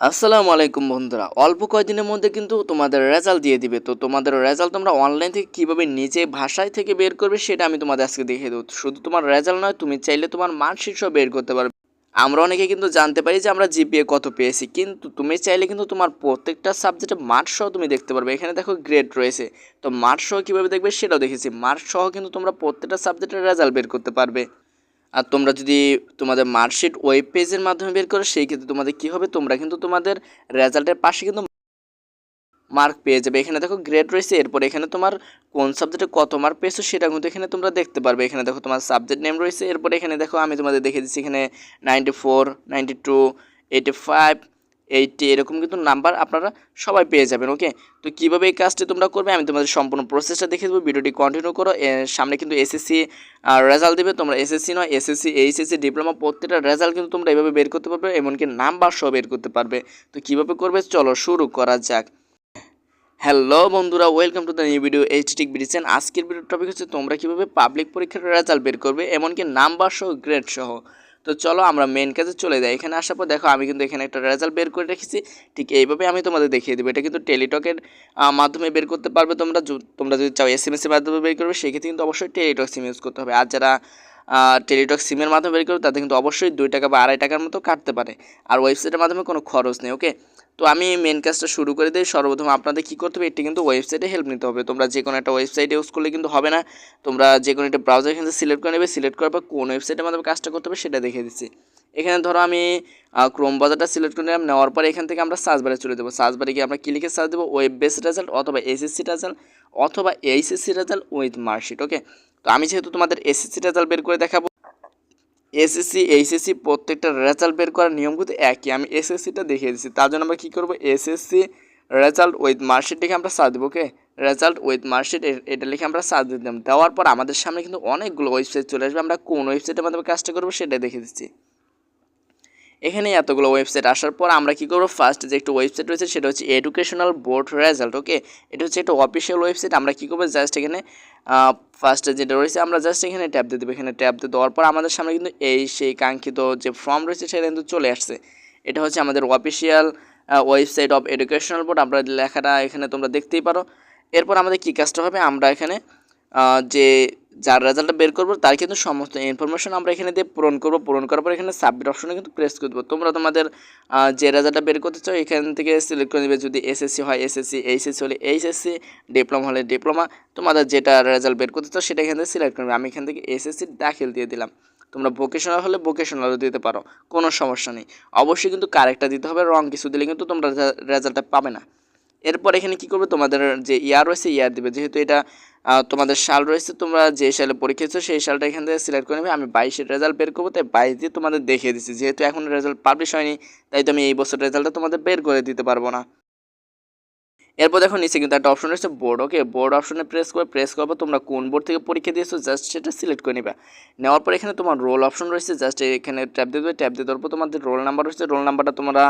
আসসালামু আলাইকুম বন্ধুরা। অল্প কয়েকদিনের মধ্যে কিন্তু তোমাদের রেজাল্ট দিয়ে দিবে। তো তোমাদের রেজাল্ট তোমরা অনলাইন থেকে কীভাবে নিজে ভাষায় থেকে বের করবে সেটা আমি তোমাদের আজকে দেখিয়ে দেবো। শুধু তোমার রেজাল্ট নয়, তুমি চাইলে তোমার মার্কশিট সহ বের করতে পারবে। আমরা অনেকে কিন্তু জানতে পারি যে আমরা জিপিএ কত পেয়েছি, কিন্তু তুমি চাইলে কিন্তু তোমার প্রত্যেকটা সাবজেক্টে মার্কস সহ তুমি দেখতে পারবে। এখানে দেখো গ্রেড রয়েছে। তো মার্কস সহ কীভাবে দেখবে সেটাও দেখেছি। মার্কস সহ কিন্তু তোমরা প্রত্যেকটা সাবজেক্টের রেজাল্ট বের করতে পারবে। আর তোমরা যদি তোমাদের মার্কশিট ওয়েব পেজের মাধ্যমে বের করো, সেই ক্ষেত্রে তোমাদের কী হবে? তোমরা কিন্তু তোমাদের রেজাল্টের পাশে কিন্তু মার্ক পেয়ে যাবে। এখানে দেখো গ্রেড রয়েছে, এরপর এখানে তোমার কোন সাবজেক্টে কত মার্ক পেয়েছ সেটা কিন্তু এখানে তোমরা দেখতে পারবে। এখানে দেখো তোমার সাবজেক্ট নেম রয়েছে, এরপর এখানে দেখো আমি তোমাদের দেখে দিচ্ছি এখানে ninety four ninety two eighty five eighty, এরকম কিন্তু নাম্বার আপনারা সবাই পেয়ে যাবেন ওকে তো কীভাবে এই কাজটি তোমরা করবে, আমি তোমাদের সম্পূর্ণ প্রসেসটা দেখে দেবো ভিডিওটি কন্টিনিউ করো সামনে কিন্তু এসএসসি রেজাল্ট দেবে, তোমরা এসএসসি নয় এসএসসি এইচএসসি ডিপ্লোমা প্রত্যেকটা রেজাল্ট কিন্তু তোমরা এভাবে বের করতে পারবে, এমনকি নাম্বার সহ বের করতে পারবে। তো কীভাবে করবে, চলো শুরু করা যাক। হ্যালো বন্ধুরা welcome to the new video H টিক বিডিসেন আজকের ভিডিওর টপিক হচ্ছে তোমরা কীভাবে পাবলিক পরীক্ষার রেজাল্ট বের করবে, এমনকি নাম্বার সহ গ্রেড সহ। তো চলো আমরা মেন কাজে চলে যাই। এখানে আসার পর দেখো, আমি কিন্তু এখানে একটা রেজাল্ট বের করে রেখেছি। ঠিক এইভাবে আমি তোমাদের দেখিয়ে দেবো। এটা কিন্তু টেলিটকের মাধ্যমে বের করতে পারবে তোমরা। তোমরা যদি চাও এস এম এসের মাধ্যমে বের করবে সেক্ষেত্রে কিন্তু অবশ্যই টেলিটক সিম ইউজ করতে হবে। আর যারা টেলিটক সিমের মাধ্যমে বের করবে, তাদের কিন্তু অবশ্যই দুই টাকা বা আড়াই টাকার মতো কাটতে পারে। আর ওয়েবসাইটের মাধ্যমে কোনো খরচ নেই ওকে তো আমি মেন কাজটা শুরু করে দিই। সর্বপ্রথম আপনাদের কী করতে হবে? এটি কিন্তু ওয়েবসাইটে হেল্প নিতে হবে। তোমরা যে কোনো একটা ওয়েবসাইট ইউজ করলে কিন্তু হবে না। তোমরা যে কোনো একটা ব্রাউজার এখানে সিলেক্ট করে নেবে। সিলেক্ট করার পর কোন ওয়েবসাইটের মাধ্যমে কাজটা করতে হবে সেটা দেখিয়ে দিচ্ছি। এখানে ধরো আমি ক্রোম বাজারটা সিলেক্ট করে নিলাম। নেওয়ার পরে এখান থেকে আমরা সার্চ বারে চলে দেবো সার্চ বারে গিয়ে আমরা কি লিখে সার্চ দেবো? ওয়েব বেস রেজাল্ট অথবা এসএসসি রেজাল্ট অথবা HSC result with marksheet okay তো আমি যেহেতু তোমাদের এসএসসি রেজাল্ট বের করে দেখাবো এসএসসি এইচএসসি প্রত্যেকটা রেজাল্ট বের করার নিয়ম কিন্তু একই। আমি এসএসসিটা দেখিয়ে দিচ্ছি। তার জন্য আমরা কী করব? এসএসসি রেজাল্ট উইথ মার্কশিট লিখে আমরা সার্চ দেবো ওকে রেজাল্ট উইথ মার্কশিট এটা লিখে আমরা সার্চ দিলাম। দেওয়ার পর আমাদের সামনে কিন্তু অনেকগুলো ওয়েবসাইট চলে আসবে। আমরা কোন ওয়েবসাইটের মাধ্যমে কাজটা করব সেটা দেখে দিচ্ছি। এখানে এতগুলো ওয়েবসাইট আসার পর আমরা কী করব? ফার্স্ট যে একটা ওয়েবসাইট রয়েছে সেটা হচ্ছে এডুকেশনাল বোর্ড রেজাল্ট ওকে এটা হচ্ছে একটা অফিসিয়াল ওয়েবসাইট আমরা কী করব? জাস্ট এখানে ফার্স্টে যেটা রয়েছে, আমরা জাস্ট এখানে ট্যাপ দিয়ে দেবো। এখানে ট্যাপ দিয়ে দেওয়ার পর আমাদের সামনে কিন্তু এই সেই কাঙ্ক্ষিত যে ফর্ম রয়েছে, সেটা কিন্তু চলে আসছে। এটা হচ্ছে আমাদের official website of educational board আমরা লেখাটা এখানে তোমরা দেখতেই পারো। এরপর আমাদের কী কাজটা হবে? আমরা এখানে যে যার রেজাল্টটা বের করব, তার কিন্তু সমস্ত ইনফরমেশন আমরা এখানে দিয়ে পূরণ করব। পূরণ করার পর এখানে সাবমিট অপশনে কিন্তু প্রেস করে দেবো তোমরা তোমাদের যে রেজাল্টটা বের করতে চাও, এখান থেকে সিলেক্ট করে নেবে। যদি এসএসসি হয় এসএসসি এইচএসসি হলে এইচএসসি ডিপ্লোমা হলে ডিপ্লোমা তোমাদের যেটা রেজাল্ট বের করতে চাও, সেটা এখান থেকে সিলেক্ট করবে আমি এখান থেকে এসএসসি দাখিল দিয়ে দিলাম। তোমরা ভোকেশনাল হলে ভোকেশনালও দিতে পারো, কোনো সমস্যা নেই। অবশ্যই কিন্তু কারেক্টটা দিতে হবে রং কিছু দিলে কিন্তু তোমরা রেজাল্টটা পাবে না। এরপর এখানে কি করবে? তোমাদের যে ইয়ার রয়েছে ইয়ার দিবে। যেহেতু এটা তোমাদের সাল রয়েছে, তোমরা যে সালে পরীক্ষা দিচ্ছ সেই সালটা এখান থেকে সিলেক্ট করে নেবে। আমি বাইশের রেজাল্ট বের করব, তাই বাইশ দিয়ে তোমাদের দেখিয়ে দিচ্ছি। যেহেতু এখন রেজাল্ট পাবলিশ হয়নি, তাই তো আমি এই বছর রেজাল্টটা তোমাদের বের করে দিতে পারব না। এরপর দেখো নিচে কিন্তু একটা অপশন রয়েছে বোর্ড ওকে বোর্ড অপশনে প্রেস করে প্রেস করব তোমরা কোন বোর্ড থেকে পরীক্ষা দিয়েছ জাস্ট সেটা সিলেক্ট করে নেবে। নেওয়ার পর এখানে তোমার রোল অপশন রয়েছে জাস্ট এখানে ট্যাপ দিয়ে দেবে ট্যাপ দিয়ে দেওয়ার পর তোমাদের রোল নাম্বার রয়েছে রোল নাম্বারটা তোমরা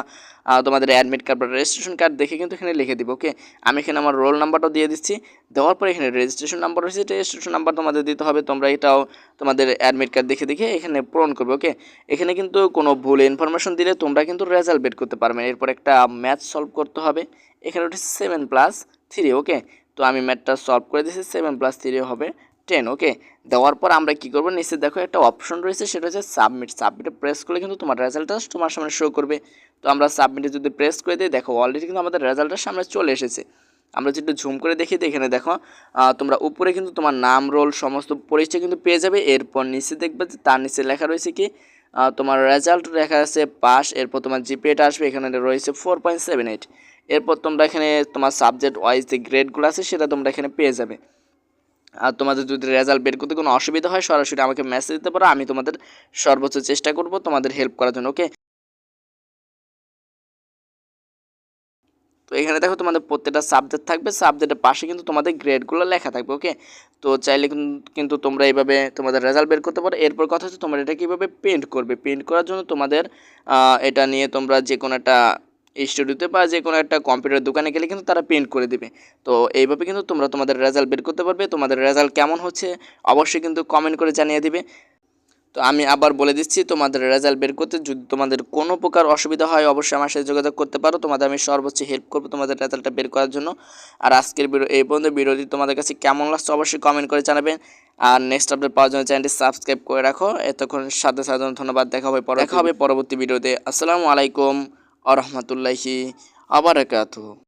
তোমাদের অ্যাডমিট কার্ড বা রেজিস্ট্রেশন কার্ড দেখে কিন্তু এখানে লিখে দিবে ওকে আমি এখানে আমার রোল নাম্বারটাও দিয়ে দিচ্ছি, দেওয়ার পর এখানে রেজিস্ট্রেশন নাম্বার রয়েছে রেজিস্ট্রেশন নাম্বার তোমাদের দিতে হবে, তোমরা এটাও তোমাদের অ্যাডমিট কার্ড দেখে দেখে এখানে পূরণ করবে ওকে এখানে কিন্তু কোনো ভুল ইনফরমেশন দিলে তোমরা কিন্তু রেজাল্ট বের করতে পারবে এরপর একটা ম্যাথ সলভ করতে হবে এখানে উঠেছে সেভেন প্লাস থ্রি ওকে তো আমি ম্যাথটা সলভ করে দিয়েছি সেভেন প্লাস থ্রি হবে টেন ওকে দেওয়ার পর আমরা কী করব? নিচে দেখো একটা অপশন রয়েছে, সেটা হচ্ছে সাবমিট সাবমিটে প্রেস করলে কিন্তু তোমার রেজাল্টটা তোমার সামনে শো করবে। তো আমরা সাবমিটে যদি প্রেস করে দিই, দেখো অলরেডি কিন্তু আমাদের রেজাল্টটা সামনে চলে এসেছে। আমরা যদি ঝুম করে দেখি, এখানে দেখো তোমরা উপরে কিন্তু তোমার নাম রোল সমস্ত পরিচয় কিন্তু পেয়ে যাবে। এরপর নিচে দেখবে যে তার নিচে লেখা রয়েছে কি তোমার রেজাল্ট লেখা আছে পাস এরপর তোমার জিপিএটা আসবে, এখানে রয়েছে ফোর পয়েন্ট সেভেন এইট এরপর তোমরা এখানে তোমার সাবজেক্ট ওয়াইজ যে গ্রেডগুলো আছে, সেটা তোমরা এখানে পেয়ে যাবে। আর তোমাদের যদি রেজাল্ট বের করতে কোনো অসুবিধা হয়, সরাসরি আমাকে মেসেজ দিতে পারো, আমি তোমাদের সর্বোচ্চ চেষ্টা করব তোমাদের হেল্প করার জন্য ওকে তো এখানে দেখো তোমাদের প্রত্যেকটা সাবজেক্ট থাকবে সাবজেক্টের পাশে কিন্তু তোমাদের গ্রেডগুলো লেখা থাকবে ওকে তো চাইলে কিন- কিন্তু তোমরা এইভাবে তোমাদের রেজাল্ট বের করতে পারো। এরপর কথা হচ্ছে তোমরা এটা কীভাবে প্রিন্ট করবে? প্রিন্ট করার জন্য তোমাদের এটা নিয়ে তোমরা যে কোনো একটা স্টুডিওতে বা যে কোনো একটা কম্পিউটার দোকানে গেলে কিন্তু তারা প্রিন্ট করে দেবে। তো এইভাবে কিন্তু তোমরা তোমাদের রেজাল্ট বের করতে পারবে। তোমাদের রেজাল্ট কেমন হচ্ছে অবশ্যই কিন্তু কমেন্ট করে জানিয়ে দিবে। তো আমি আবার বলে দিচ্ছি, তোমাদের রেজাল্ট বের করতে যদি তোমাদের কোনো প্রকার অসুবিধা হয়, অবশ্যই আমার সাথে যোগাযোগ করতে পারো। তোমাদের আমি সর্বোচ্চ হেল্প করব তোমাদের রেজাল্টটা বের করার জন্য। আর আজকের ভিডিও এই পর্যন্ত ভিডিওটি তোমাদের কাছে কেমন লাগছে অবশ্যই কমেন্ট করে জানাবেন। আর নেক্সট আপডেট পাওয়ার জন্য চ্যানেলটি সাবস্ক্রাইব করে রাখো। এতক্ষণ সাথে সাধারণ ধন্যবাদ। দেখা হবে দেখা হবে পরবর্তী ভিডিওতে। আসসালামু আলাইকুম। আ রহমতুল্লাহি আবারাকাতু